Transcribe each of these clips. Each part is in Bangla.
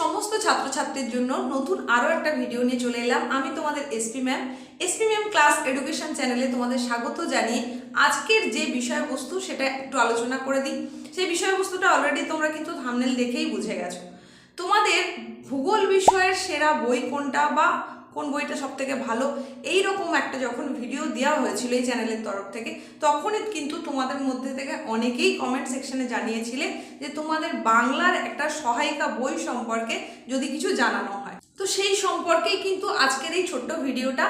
সমস্ত ছাত্রছাত্রীর জন্য নতুন আরও একটা ভিডিও নিয়ে চলে এলাম। আমি তোমাদের SP ma'am SP ma'am class education চ্যানেলে তোমাদের স্বাগত জানিয়ে আজকের যে বিষয়বস্তু সেটা একটু আলোচনা করে দিই। সেই বিষয়বস্তুটা অলরেডি তোমরা কিন্তু থামনেল দেখেই বুঝে গেছো। তোমাদের ভূগোল বিষয়ের সেরা বই কোনটা বা কোন বইটা সব থেকে ভালো? এই রকম একটা যখন ভিডিও দেওয়া হয়েছিল এই চ্যানেলের তরফ থেকে, তখনই কিন্তু তোমাদের মধ্যে থেকে অনেকেই কমেন্ট সেকশনে জানিয়েছিলে যে তোমাদের বাংলার একটা সহায়িকা বই সম্পর্কে যদি কিছু জানানো হয়। তো সেই সম্পর্কেই কিন্তু আজকের এই ছোট্ট ভিডিওটা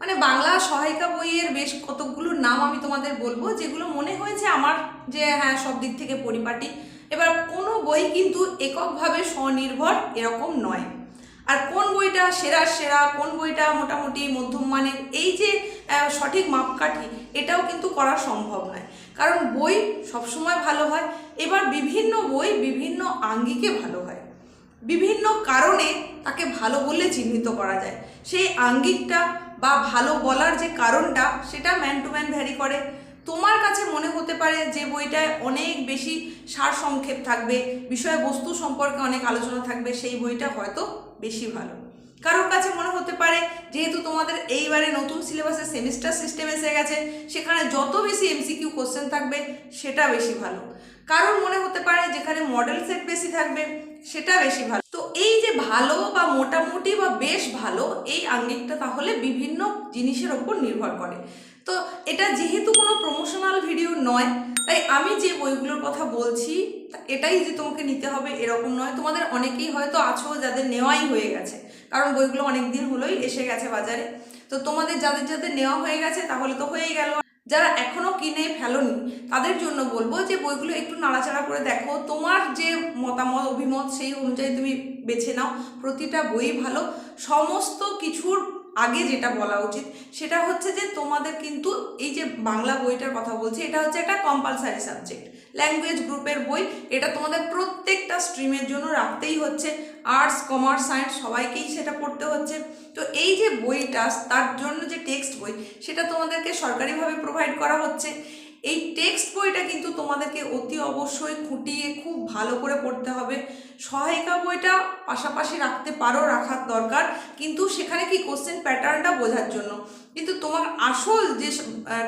মানে বাংলা সহায়িকা বইয়ের বেশ কতকগুলো নাম আমি তোমাদের বলব, যেগুলো মনে হয়েছে আমার যে হ্যাঁ সব দিক থেকে পরিপাটি। এবার কোনো বই কিন্তু এককভাবে স্বনির্ভর এরকম নয়। আর কোন বইটা সেরা সেরা, কোন বইটা মোটামুটি মধ্যম মানের, এই যে সঠিক মাপকাঠি, এটাও কিন্তু করা সম্ভব নয়। কারণ বই সবসময় ভালো হয়, এবার বিভিন্ন বই বিভিন্ন আঙ্গিকে ভালো হয়। বিভিন্ন কারণে তাকে ভালো বলে চিহ্নিত করা যায়। সেই আঙ্গিকটা বা ভালো বলার যে কারণটা, সেটা ম্যান টু ম্যান ভ্যারি করে। তোমার কাছে মনে হতে পারে যে বইটায় অনেক বেশি সার সংক্ষেপ থাকবে, বিষয়বস্তু সম্পর্কে অনেক আলোচনা থাকবে, সেই বইটা হয়তো বেশি ভালো। কারোর কাছে মনে হতে পারে যেহেতু তোমাদের এইবারে নতুন সিলেবাসে সেমিস্টার সিস্টেম এসে গেছে, সেখানে যত বেশি এমসিকিউ কোশ্চেন থাকবে, সেটা বেশি ভালো। কারোর মনে হতে পারে যেখানে মডেল সেট বেশি থাকবে, সেটা বেশি ভালো। তো এই যে ভালো বা মোটামুটি বা বেশ ভালো, এই আঙ্গিকটা তাহলে বিভিন্ন জিনিসের ওপর নির্ভর করে। তো এটা যেহেতু কোনো প্রমোশনাল ভিডিও নয় তাই আমি যে বইগুলোর কথা বলছি এটাই যে তোমাকে নিতে হবে এরকম নয়। তোমাদের অনেকেই হয়তো আছো যাদের নেওয়াই হয়ে গেছে, কারণ বইগুলো অনেক দিন হলোই এসে গেছে বাজারে। তো তোমাদের যাদের যাদের নেওয়া হয়ে গেছে, তাহলে তো হয়েই গেল। যারা এখনও কিনে ফেলোনি, তাদের জন্য বলব যে বইগুলো একটু নাড়াচাড়া করে দেখো। তোমার যে মতামত, অভিমত, সেই অনুযায়ী তুমি বেছে নাও। প্রতিটা বই ভালো। সমস্ত কিছুর আগে যেটা বলা উচিত, সেটা হচ্ছে যে তোমাদের কিন্তু এই যে বাংলা বইটার কথা বলছি, এটা হচ্ছে একটা কম্পালসারি সাবজেক্ট ল্যাঙ্গুয়েজ গ্রুপের বই, এটা তোমাদের প্রত্যেকটা স্ট্রিমের জন্য রাখতেই হচ্ছে। আর্টস কমার্স সায়েন্স সবাইকেই সেটা পড়তে হচ্ছে। তো এই যে বইটা, তার জন্য যে টেক্সট বই, সেটা তোমাদেরকে সরকারিভাবে প্রোভাইড করা হচ্ছে। এই টেক্সট বইটা কিন্তু তোমাদেরকে অতি অবশ্যই খুঁটিয়ে খুব ভালো করে পড়তে হবে। সহায়িকা বইটা পাশাপাশি রাখতে পারো, রাখার দরকার। কিন্তু সেখানে কি কোশ্চেন প্যাটার্নটা বোঝার জন্য? কিন্তু তোমার আসল যে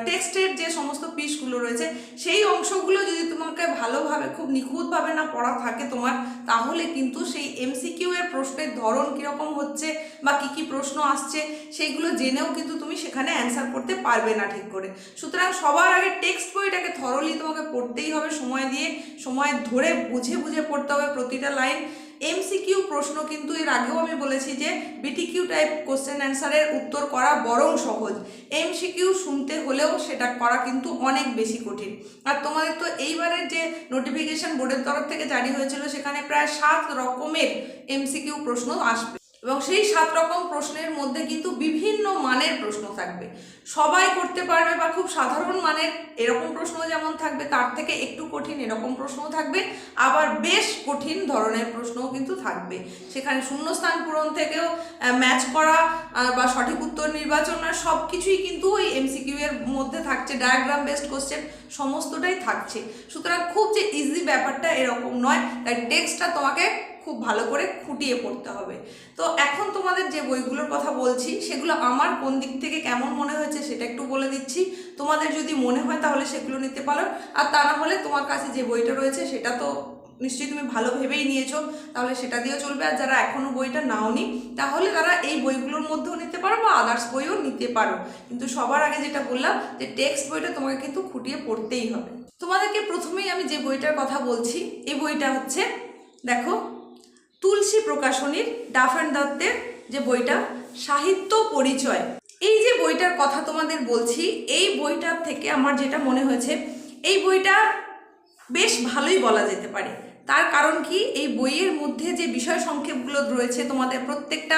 টেক্সটের যে সমস্ত পিসগুলো রয়েছে, সেই অংশগুলো যদি তোমাকে ভালোভাবে, খুব নিখুঁতভাবে না পড়া থাকে তোমার, তাহলে কিন্তু সেই এমসিকিউ এর প্রশ্নের ধরন কীরকম হচ্ছে বা কী কী প্রশ্ন আসছে, সেইগুলো জেনেও কিন্তু তুমি সেখানে অ্যান্সার করতে পারবে না ঠিক করে। সুতরাং সবার আগে টেক্সট বইটাকে থরলি তোমাকে পড়তেই হবে, সময় দিয়ে, সময় ধরে বুঝে বুঝে পড়তে হবে প্রতিটা লাইন এমসিকিউ প্রশ্ন কিন্তু এর আগেও আমি বলেছি যে বিটিকিউ টাইপ কোশ্চেন অ্যান্সারের উত্তর করা বরং সহজ। এমসিকিউ শুনতে হলেও সেটা করা কিন্তু অনেক বেশি কঠিন। আর তোমাদের তো এইবারের যে নোটিফিকেশন বোর্ডের তরফ থেকে জারি হয়েছিল, সেখানে প্রায় সাত রকমের এমসিকিউ প্রশ্ন আসবে। এবং সেই সাত রকম প্রশ্নের মধ্যে কিন্তু বিভিন্ন মানের প্রশ্ন থাকবে। সবাই করতে পারবে বা খুব সাধারণ মানের এরকম প্রশ্ন যেমন থাকবে, তার থেকে একটু কঠিন এরকম প্রশ্নও থাকবে, আবার বেশ কঠিন ধরনের প্রশ্নও কিন্তু থাকবে। সেখানে শূন্যস্থান পূরণ থেকেও ম্যাচ করা বা সঠিক উত্তর নির্বাচন আর সব কিছুই কিন্তু ওই এমসিকিউ এর মধ্যে থাকছে ডায়াগ্রাম বেসড কোশ্চেন সমস্তটাই থাকছে। সুতরাং খুব যে ইজি ব্যাপারটা এরকম নয়, তাই টেক্সটটা তোমাকে খুব ভালো করে খুঁটিয়ে পড়তে হবে। তো এখন তোমাদের যে বইগুলোর কথা বলছি, সেগুলো আমার কোন দিক থেকে কেমন মনে হয়েছে সেটা একটু বলে দিচ্ছি। তোমাদের যদি মনে হয় তাহলে সেগুলো নিতে পারো। আর তা না হলে তোমার কাছে যে বইটা রয়েছে সেটা তো নিশ্চয়ই তুমি ভালো ভেবেই নিয়েছো। তাহলে সেটা দিয়েও চলবে। আর যারা এখনও বইটা নাওনি, তাহলে তারা এই বইগুলোর মধ্যেও নিতে পারো বা আদার্স বইও নিতে পারো। কিন্তু সবার আগে যেটা বললাম যে টেক্সট বইটা তোমাকে কিন্তু খুঁটিয়ে পড়তেই হবে। তোমাদেরকে প্রথমেই আমি যে বইটার কথা বলছি, এই বইটা হচ্ছে, দেখো তুলসী প্রকাশনীর ডাফান দত্তের যে বইটা, সাহিত্য পরিচয়। এই যে বইটার কথা তোমাদের বলছি, এই বইটার থেকে আমার যেটা মনে হয়েছে, এই বইটা বেশ ভালোই বলা যেতে পারে। তার কারণ কি? এই বইয়ের মধ্যে যে বিষয় সংক্ষেপগুলো রয়েছে, তোমাদের প্রত্যেকটা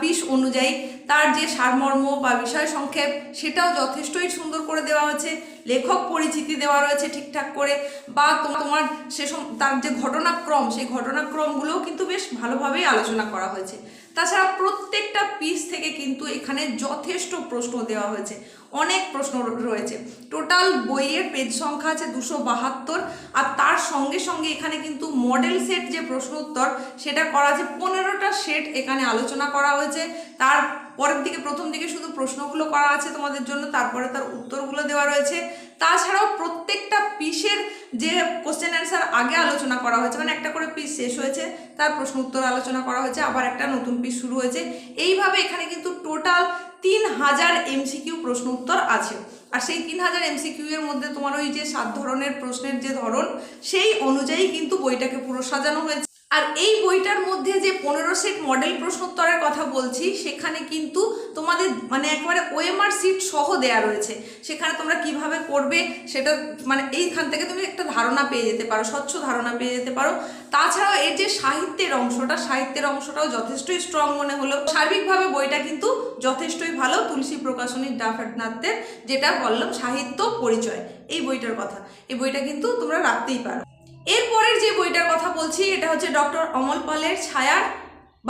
পিস অনুযায়ী তার যে সারমর্ম বা বিষয় সংক্ষেপ, সেটাও যথেষ্টই সুন্দর করে দেওয়া হয়েছে। লেখক পরিচিতি দেওয়া রয়েছে ঠিকঠাক করে, বা তোমা- তোমার সে তার যে ঘটনাক্রম, সেই ঘটনাক্রমগুলোও কিন্তু বেশ ভালোভাবেই আলোচনা করা হয়েছে। তাছাড়া প্রত্যেকটা পিস থেকে কিন্তু এখানে যথেষ্ট প্রশ্ন দেওয়া হয়েছে। অনেক প্রশ্ন রয়েছে। টোটাল বইয়ের পেজ সংখ্যা আছে দুশো বাহাত্তর, আর তার সঙ্গে সঙ্গে এখানে কিন্তু মডেল সেট যে প্রশ্ন উত্তর সেটা করা আছে। পনেরোটা সেট এখানে আলোচনা করা হয়েছে। তার পরের দিকে, প্রথম দিকে শুধু প্রশ্নগুলো করা আছে তোমাদের জন্য, তারপরে তার উত্তরগুলো দেওয়া রয়েছে। তাছাড়াও প্রত্যেকটা পিসের যে কোশ্চেন অ্যান্সার আগে আলোচনা করা হয়েছে মানে একটা করে পিস শেষ হয়েছে, তার প্রশ্ন উত্তর আলোচনা করা হয়েছে, আবার একটা নতুন পিস শুরু হয়েছে। এইভাবে এখানে কিন্তু টোটাল তিন হাজার এমসিকিউ প্রশ্ন উত্তর আছে। আর সেই তিন হাজার এমসিকিউ এর মধ্যে তোমার ওই যে সাত ধরনের প্রশ্নের যে ধরন, সেই অনুযায়ী কিন্তু বইটাকে পুরো সাজানো হয়েছে। আর এই বইটার মধ্যে যে পনেরো সেট মডেল প্রশ্নোত্তরের কথা বলছি, সেখানে কিন্তু তোমাদের মানে একবারে ওএমআর সিট সহ দেয়া রয়েছে। সেখানে তোমরা কীভাবে করবে সেটা মানে এইখান থেকে তুমি একটা ধারণা পেয়ে যেতে পারো, স্বচ্ছ ধারণা পেয়ে যেতে পারো। তাছাড়াও এর যে সাহিত্যের অংশটা, সাহিত্যের অংশটাও যথেষ্টই স্ট্রং মনে হলো। সার্বিকভাবে বইটা কিন্তু যথেষ্টই ভালো, তুলসী প্রকাশনীর ডাফাটনাথের যেটা বললাম সাহিত্য পরিচয়, এই বইটার কথা। এই বইটা কিন্তু তোমরা রাখতেই পারো। এরপরের যে বইটার কথা বলছি, এটা হচ্ছে ডক্টর অমল পালের ছায়ার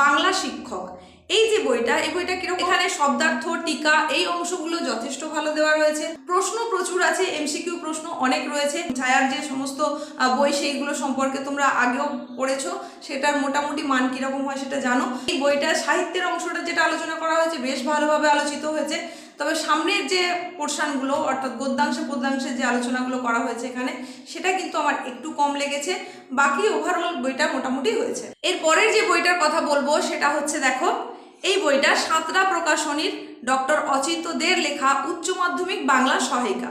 বাংলা শিক্ষক। এই যে বইটা, এই বইটা কীরকম? এখানে শব্দার্থ, টিকা, এই অংশগুলো যথেষ্ট ভালো দেওয়া রয়েছে। প্রশ্ন প্রচুর আছে, এমসিকিউ প্রশ্ন অনেক রয়েছে। ছায়ার যে সমস্ত বই, সেইগুলো সম্পর্কে তোমরা আগেও পড়েছো, সেটার মোটামুটি মান কীরকম হয় সেটা জানো। এই বইটা সাহিত্যের অংশটা যেটা আলোচনা করা হয়েছে, বেশ ভালোভাবে আলোচিত হয়েছে। তবে সামনের যে পোর্শনগুলো, অর্থাৎ গদ্যাংশে পদ্যাংশে যে আলোচনাগুলো করা হয়েছে এখানে, সেটা কিন্তু আমার একটু কম লেগেছে। বাকি ওভারঅল বইটা মোটামুটি হয়েছে। এর পরের যে বইটার কথা বলব, সেটা হচ্ছে দেখো, এই বইটা সাতরা প্রকাশনীর ডক্টর অচিন্ত দের লেখা উচ্চ মাধ্যমিক বাংলা সহায়িকা।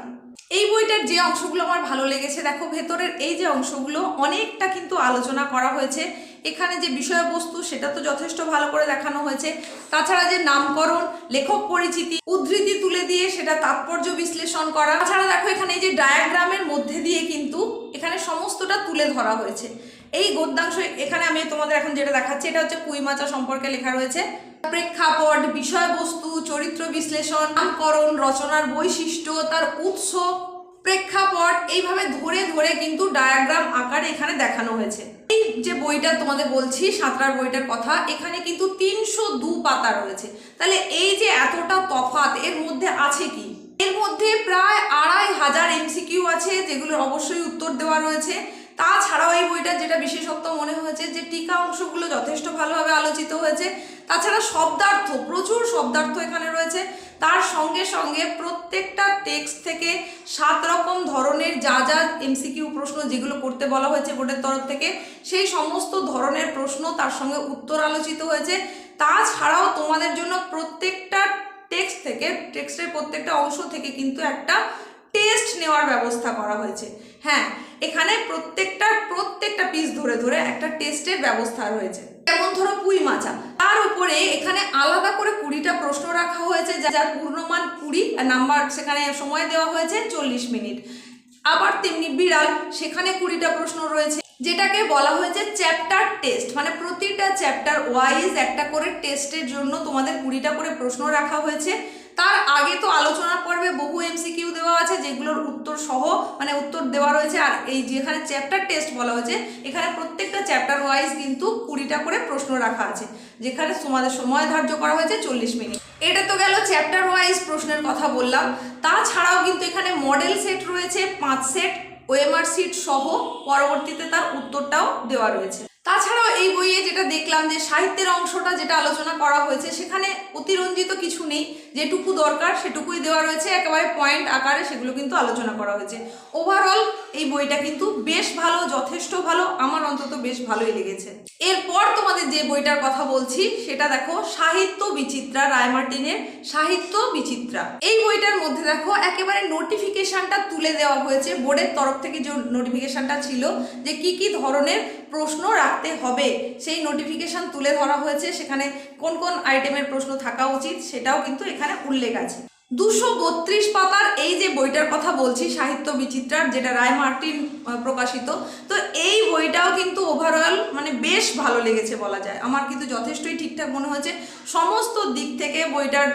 এই বইটার যে অংশগুলো আমার ভালো লেগেছে, দেখো ভেতরের এই যে অংশগুলো, অনেকটা কিন্তু আলোচনা করা হয়েছে। এখানে যে বিষয়বস্তু সেটা তো যথেষ্ট ভালো করে দেখানো হয়েছে। তাছাড়া যে নামকরণ, লেখক পরিচিতি, উদ্ধৃতি তুলে দিয়ে সেটা তাৎপর্য বিশ্লেষণ করা। তাছাড়া দেখো এখানে এই যে ডায়াগ্রামের মধ্যে দিয়ে কিন্তু এখানে সমস্তটা তুলে ধরা হয়েছে। এই গদ্যাংশ এখানে আমি তোমাদের এখন যেটা দেখাচ্ছি, এটা হচ্ছে কুইমাচা সম্পর্কে লেখা রয়েছে। প্রেক্ষাপট, বিষয়বস্তু, চরিত্র বিশ্লেষণ, নামকরণ, রচনার বৈশিষ্ট্য, তার উৎস প্রেক্ষাপট এইভাবে ধরে ধরে কিন্তু ডায়াগ্রাম আকারে এখানে দেখানো হয়েছে। এই যে বইটা তোমাদের বলছি, সাঁতরার বইটার কথা, এখানে কিন্তু তিনশো দু পাতা রয়েছে। তাহলে এই যে এতটা তফাত এর মধ্যে আছে কি? এর মধ্যে প্রায় আড়াই হাজার এমসিকিউ আছে, যেগুলোর অবশ্যই উত্তর দেওয়া রয়েছে। তাছাড়াও এই বইটার যেটা বিশেষত্ব মনে হয়েছে যে টিকা অংশগুলো যথেষ্ট ভালোভাবে আলোচিত হয়েছে। তাছাড়া শব্দার্থ, প্রচুর শব্দার্থ এখানে রয়েছে। তার সঙ্গে সঙ্গে প্রত্যেকটা টেক্সট থেকে সাত রকম ধরনের যা যা এমসিকিউ প্রশ্ন যেগুলো করতে বলা হয়েছে বোর্ডের তরফ থেকে, সেই সমস্ত ধরনের প্রশ্ন তার সঙ্গে উত্তর আলোচিত হয়েছে। তাছাড়াও তোমাদের জন্য প্রত্যেকটা টেক্সট থেকে, টেক্সটের প্রত্যেকটা অংশ থেকে কিন্তু একটা টেস্ট নেওয়ার ব্যবস্থা করা হয়েছে। হ্যাঁ এখানে প্রত্যেকটা প্রত্যেকটা পিস ধরে ধরে একটা টেস্টের ব্যবস্থা রয়েছে। যেমন ধরো পুঁই মাচা তার উপরে এখানে আলাদা করে কুড়িটা প্রশ্ন রাখা হয়েছে যার পূর্ণমান কুড়ি নাম্বার সেখানে সময় দেওয়া হয়েছে চল্লিশ মিনিট। আবার তেমনি বিড়াল, সেখানে কুড়িটা প্রশ্ন রয়েছে, যেটাকে বলা হয়েছে চ্যাপ্টার টেস্ট মানে প্রতিটা চ্যাপ্টার ওয়াইজ একটা করে টেস্টের জন্য তোমাদের কুড়িটা করে প্রশ্ন রাখা হয়েছে। তার আগে তো আলোচনা পর্বে বহু এমসিকিউ দেওয়া আছে, যেগুলোর উত্তর সহ মানে উত্তর দেওয়া রয়েছে, আর এই যেখানে চ্যাপ্টার টেস্ট বলা হয়েছে, এখানে প্রত্যেকটা চ্যাপ্টার ওয়াইজ কিন্তু কুড়িটা করে প্রশ্ন রাখা আছে, যেখানে তোমাদের সময় ধার্য করা হয়েছে চল্লিশ মিনিট। এটা তো গেল চ্যাপ্টার ওয়াইজ প্রশ্নের কথা বললাম। তাছাড়াও কিন্তু এখানে মডেল সেট রয়েছে, পাঁচ সেট ওএমআর সিট সহ, পরবর্তীতে তার উত্তরটাও দেওয়া রয়েছে। তাছাড়াও এই বইয়ে যেটা দেখলাম যে সাহিত্যের অংশটা যেটা আলোচনা করা হয়েছে, সেখানে অতিরঞ্জিত কিছু নেই। যেটুকু দরকার সেটুকুই দেওয়া রয়েছে। একেবারে পয়েন্ট আকারে সেগুলো কিন্তু আলোচনা করা হয়েছে। ওভারঅল এই বইটা কিন্তু বেশ ভালো, যথেষ্ট ভালো, আমার অন্তত বেশ ভালোই লেগেছে। এরপর তোমাদের যে বইটার কথা বলছি, সেটা দেখো, সাহিত্য বিচিত্রা রায়মার্টিনের সাহিত্য বিচিত্রা। এই বইটার মধ্যে দেখো, একেবারে নোটিফিকেশনটা তুলে দেওয়া হয়েছে। বোর্ডের তরফ থেকে যে নোটিফিকেশনটা ছিল, যে কি কি ধরনের প্রশ্ন রাখতে হবে? সেই নোটিফিকেশান তুলে ধরা হয়েছে। সেখানে কোন কোন আইটেমের প্রশ্ন থাকা উচিত সেটাও কিন্তু এখানে উল্লেখ আছে। দুশো বত্রিশ পাতার এই যে বইটার কথা বলছি, সাহিত্য বিচিত্রার, যেটা রায় মার্টিন প্রকাশিত, তো এই বইটাও কিন্তু ওভারঅল মানে বেশ ভালো লেগেছে বলা যায়। আমার কিন্তু যথেষ্টই ঠিকঠাক মনে হয়েছে। সমস্ত দিক থেকে বইটার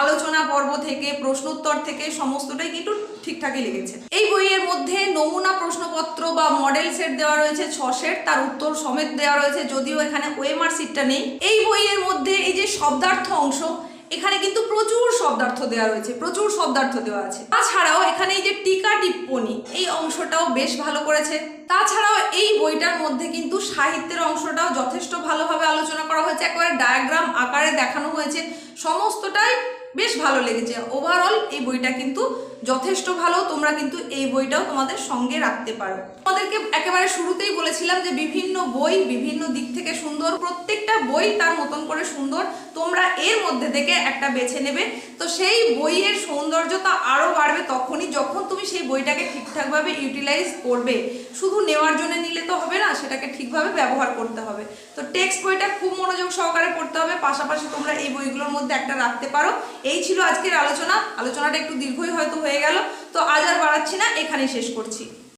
আলোচনা পর্ব থেকে, প্রশ্নোত্তর থেকে সমস্তটাই কিন্তু ঠিকঠাকই লেগেছে। এই বইয়ের মধ্যে নমুনা প্রশ্নপত্র বা মডেল সেট দেওয়া রয়েছে, ছ সেট, তার উত্তর সমেত দেওয়া রয়েছে, যদিও এখানে ওএমআর সিটটা নেই। এই বইয়ের মধ্যে এই যে শব্দার্থ অংশ এখানে কিন্তু প্রচুর শব্দার্থ দেওয়া রয়েছে, প্রচুর শব্দার্থ দেওয়া আছে। তাছাড়াও এখানে এই যে টিকা টিপ্পণী এই অংশটাও বেশ ভালো করেছে। তাছাড়াও এই বইটার মধ্যে কিন্তু সাহিত্যের অংশটাও যথেষ্ট ভালোভাবে আলোচনা করা হয়েছে। একেবারে ডায়াগ্রাম আকারে দেখানো হয়েছে। সমস্তটাই বেশ ভালো লেগেছে। ওভারঅল এই বইটা কিন্তু যথেষ্ট ভালো, তোমরা কিন্তু এই বইটাও তোমাদের সঙ্গে রাখতে পারো। তোমাদেরকে একেবারে শুরুতেই বলেছিলাম যে বিভিন্ন বই বিভিন্ন দিক থেকে সুন্দর, প্রত্যেকটা বই তার মতন করে সুন্দর, তোমরা এর মধ্যে থেকে একটা বেছে নেবে। তো সেই বইয়ের সৌন্দর্যতা আরও বাড়বে তখনই যখন তুমি সেই বইটাকে ঠিকঠাকভাবে ইউটিলাইজ করবে। শুধু নেওয়ার জন্য নিলে তো হবে না, সেটাকে ঠিকভাবে ব্যবহার করতে হবে। তো টেক্সট বইটা খুব মনোযোগ সহকারে পড়তে হবে, পাশাপাশি তোমরা এই বইগুলোর মধ্যে একটা রাখতে পারো। এই ছিল আজকের আলোচনা। আলোচনাটা একটু দীর্ঘই হয়তো হয়ে গেল। তো আজ আর বাড়াচ্ছি না এখানেই শেষ করছি।